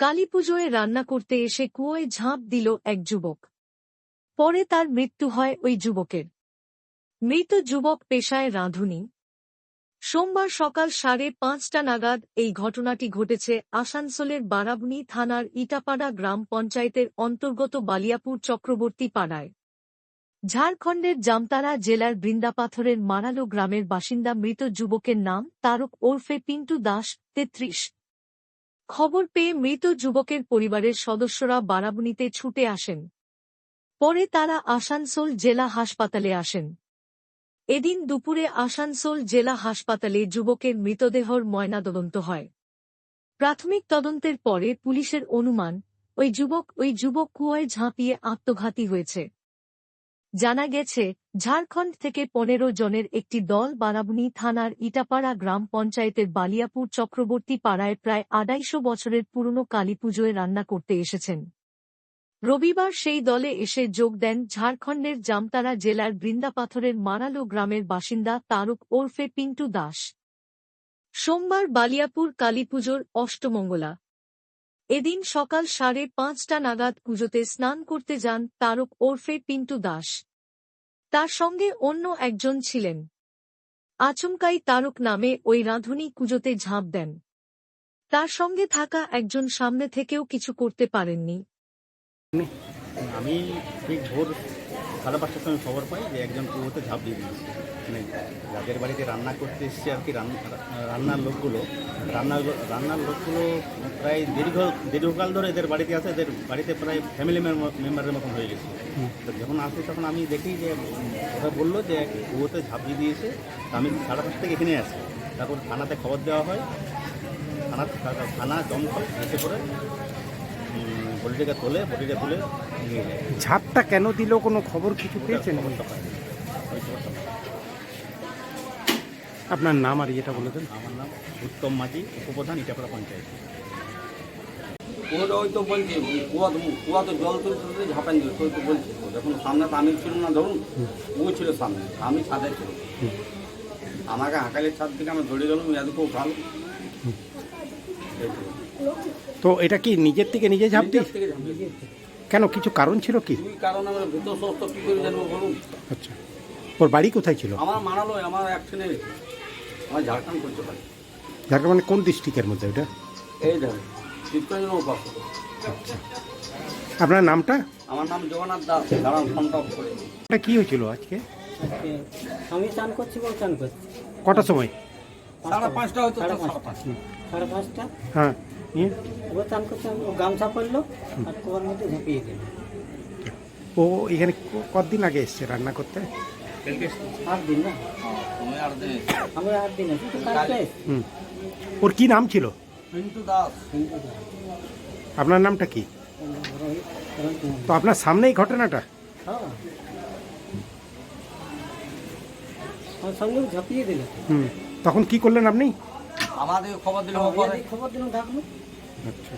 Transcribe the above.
কালীপুজোয় রান্না করতে এসে কুয়োয় ঝাঁপ দিল এক যুবক। পরে তার মৃত্যু হয় ওই যুবকের। মৃত যুবক পেশায় রাঁধুনি। সোমবার সকাল সাড়ে পাঁচটা নাগাদ এই ঘটনাটি ঘটেছে আসানসোলের বারাবনি থানার ইটাপাড়া গ্রাম পঞ্চায়েতের অন্তর্গত বালিয়াপুর চক্রবর্তী পাড়ায়। ঝাড়খণ্ডের জামতারা জেলার বৃন্দাপাথরের মারালো গ্রামের বাসিন্দা মৃত যুবকের নাম তারক ওরফে পিন্টু দাস তেত্রিশ। খবর পেয়ে মৃত যুবকের পরিবারের সদস্যরা বারাবনিতে ছুটে আসেন। পরে তারা আসানসোল জেলা হাসপাতালে আসেন। এদিন দুপুরে আসানসোল জেলা হাসপাতালে যুবকের মৃতদেহর ময়নাতদন্ত হয়। প্রাথমিক তদন্তের পরে পুলিশের অনুমান, ওই যুবক ওই যুবক কুয়ায় ঝাঁপিয়ে আত্মঘাতী হয়েছে। জানা গেছে ঝাড়খণ্ড থেকে পনেরো জনের একটি দল বারাবনি থানার ইটাপাড়া গ্রাম পঞ্চায়েতের বালিয়াপুর চক্রবর্তী পাড়ায় প্রায় আড়াইশো বছরের পুরনো কালীপুজোয় রান্না করতে এসেছেন। রবিবার সেই দলে এসে যোগ দেন ঝাড়খণ্ডের জামতারা জেলার বৃন্দাপাথরের মারালো গ্রামের বাসিন্দা তারক ওরফে পিন্টু দাস। সোমবার বালিয়াপুর কালীপুজোর অষ্টমঙ্গলা। এদিন সকাল সাড়ে পাঁচটা নাগাদ পুজোতে স্নান করতে যান তারক ওরফে পিন্টু দাস। তার সঙ্গে অন্য একজন ছিলেন। আচমকাই তারক নামে ওই রাঁধুনি কুজোতে ঝাঁপ দেন। তার সঙ্গে থাকা একজন সামনে থেকেও কিছু করতে পারেননি। আমি ঠিক ভোর সাড়ে পাঁচটার সময় খবর পাই যে একজন কুয়োতে ঝাঁপ দিয়ে দিয়েছে। মানে যাদের বাড়িতে রান্না করতে এসছে আর কি রান্না, রান্নার লোকগুলো, রান্নার রান্নার লোকগুলো প্রায় দীর্ঘ, দীর্ঘকাল ধরে এদের বাড়িতে আছে, এদের বাড়িতে প্রায় ফ্যামিলি মেম্বারের মতন হয়ে গেছে। তো যখন আসি তখন আমি দেখি যে, ওরা বলল যে কুয়োতে ঝাঁপ দিয়ে দিয়েছে আমি সাড়ে পাঁচ থেকে এখানে আসি তারপর থানাতে খবর দেওয়া হয়, থানা থানা দমকল এসে করে বডিটাকে তোলে বডিটা তুলে নিয়ে যায়। ঝাপটা কেন দিল? কোনো খবর কিছু পেয়েছেন। আপনার নাম আর ইয়েটা বলে দেন। আমার নাম উত্তম মাঝি উপপ্রধান ইটাপাড়া পঞ্চায়েত। ওটা ওই তো বলছি কুয়া কুয়া তো জল তুলতে তুলতে ঝাঁপান দিল তো ওই তো বলছি। তো যখন সামনে তো আমি ছিল না ধরুন ও ছিল সামনে আমি ছাদে ছিল। আমাকে হাঁকালের ছাদ থেকে আমি ধরে গেলাম এদিকেও ভালো। তো এটা কি নিজের থেকে নিজে ঝাঁপ। কেন কিছু কারণ ছিল কি? কারণে আমরা ভূত সস্ত কী করে জানব বলুন? আচ্ছা। ওর বাড়ি কোথায় ছিল? আমার মানালো আমার অ্যাকশনে আমার ঝাড়খণ্ড করতে পারি। ঝাড়খণ্ড মানে কোন ডিস্ট্রিক্টের মধ্যে ওটা? এই চিত্তরঞ্জন আচ্ছা। আপনার নামটা? আমার নাম জগন্নাথ দাস। দাঁড়ান ফোনটা করে এটা কি হয়েছিল আজকে? আমি চান করছি বল চান করছি। কটার সময়? সাড়ে পাঁচটা হয়তো সাড়ে পাঁচটা। সাড়ে পাঁচটা? হ্যাঁ। নিয়ে? ও চান করছে গামছা পরলো আর কুয়ার মধ্যে ঝাঁপিয়ে দিল ও এখানে কতদিন আগে এসছে রান্না করতে? আট দিন না? আমি আট দিন আছি তো কালকে। এসছি। হুম। ওর কি নাম ছিল? পিন্টু দাস। আপনার নামটা কি। তো আপনার সামনেই ঘটনাটা? হ্যাঁ। ঝাঁপিয়ে দিল হুম। তখন কি করলেন আপনি? আমাদের খবর দিলাম খবর দিলাম থাকল আচ্ছা।